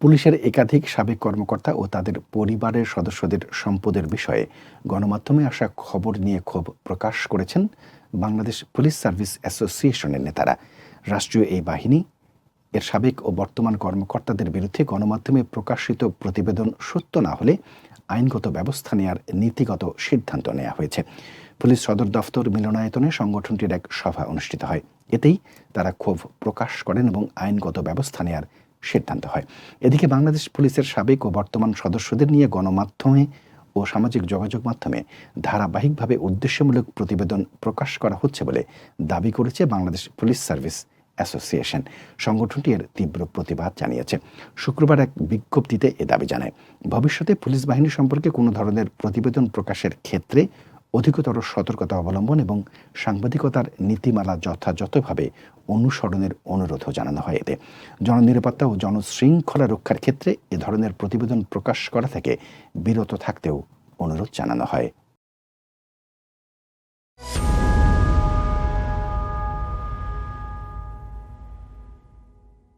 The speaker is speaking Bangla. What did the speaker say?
পুলিশের একাধিক সাবেক কর্মকর্তা ও তাদের পরিবারের সদস্যদের সম্পদের বিষয়ে গণমাধ্যমে আসা খবর নিয়ে ক্ষোভ প্রকাশ করেছেন বাংলাদেশ পুলিশ সার্ভিস অ্যাসোসিয়েশনের নেতারা। রাষ্ট্রীয় এই বাহিনী, এর সাবেক ও বর্তমান কর্মকর্তাদের বিরুদ্ধে গণমাধ্যমে প্রকাশিত প্রতিবেদন সত্য না হলে আইনগত ব্যবস্থা নেওয়ার নীতিগত সিদ্ধান্ত নেওয়া হয়েছে। পুলিশ সদর দফতর মিলনায়তনে সংগঠনটির এক সভা অনুষ্ঠিত হয়। এতেই তারা ক্ষোভ প্রকাশ করেন এবং আইনগত ব্যবস্থা নেওয়ার সিদ্ধান্ত হয়। এদিকে বাংলাদেশ পুলিশের সাবেক ও বর্তমান সদস্যদের নিয়ে গণমাধ্যমে ও সামাজিক যোগাযোগ মাধ্যমে ধারাবাহিকভাবে উদ্দেশ্যমূলক প্রতিবেদন প্রকাশ করা হচ্ছে বলে দাবি করেছে বাংলাদেশ পুলিশ সার্ভিস অ্যাসোসিয়েশন। সংগঠনটি এর তীব্র প্রতিবাদ জানিয়েছে। শুক্রবার এক বিজ্ঞপ্তিতে এ দাবি জানায়, ভবিষ্যতে পুলিশ বাহিনী সম্পর্কে কোনো ধরনের প্রতিবেদন প্রকাশের ক্ষেত্রে অধিকতর সতর্কতা অবলম্বন এবং সাংবাদিকতার নীতিমালা যথাযথভাবে অনুসরণের অনুরোধও জানানো হয় এতে। জননিরাপত্তা ও জনশৃঙ্খলা রক্ষার ক্ষেত্রে এ ধরনের প্রতিবেদন প্রকাশ করা থেকে বিরত থাকতেও অনুরোধ জানানো হয়।